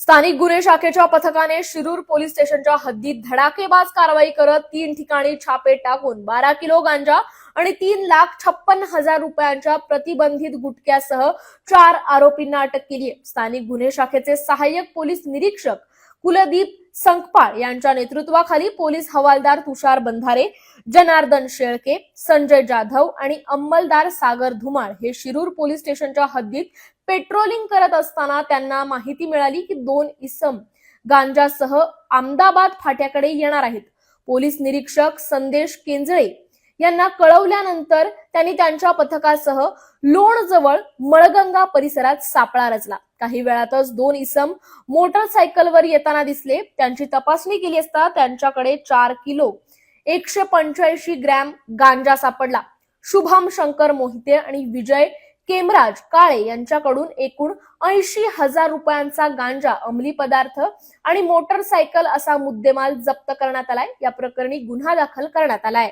स्थानिक गुन्हे शाखेच्या पथकाने शिरूर पोलीस स्टेशनच्या हद्दीत धडाकेबाज कारवाई करत तीन ठिकाणी छापे टाकून बारा किलो गांजा आणि तीन लाख छप्पन हजार रुपयांच्या प्रतिबंधित गुटख्यासह चार आरोपींना अटक केली आहे. स्थानिक गुन्हे शाखेचे सहाय्यक पोलीस निरीक्षक कुलदीप संकपाळ यांच्या नेतृत्वाखाली पोलीस हवालदार तुषार बंधारे जनार्दन शेळके संजय जाधव आणि अंमलदार सागर धुमाळ हे शिरूर पोलीस स्टेशनच्या हद्दीत पेट्रोलिंग करत असताना त्यांना माहिती मिळाली की दोन इसम गांजासह अहमदाबाद फाट्याकडे येणार आहेत. पोलीस निरीक्षक संदेश केंजळे यांना कळवल्यानंतर त्यांनी त्यांच्या पथकासह लोणजवळ मळगंगा परिसरात सापळा रचला. काही वेळातच दोन इसम मोटरसायकलवर येताना दिसले. त्यांची तपासणी केली असता त्यांच्याकडे चार किलो एकशे पंच्याऐंशी ग्रॅम गांजा सापडला. शुभम शंकर मोहिते आणि विजय केमराज काळे यांच्याकडून एकूण ऐंशी हजार रुपयांचा गांजा अंमली पदार्थ आणि मोटरसायकल असा मुद्देमाल जप्त करण्यात आलाय. या प्रकरणी गुन्हा दाखल करण्यात आलाय.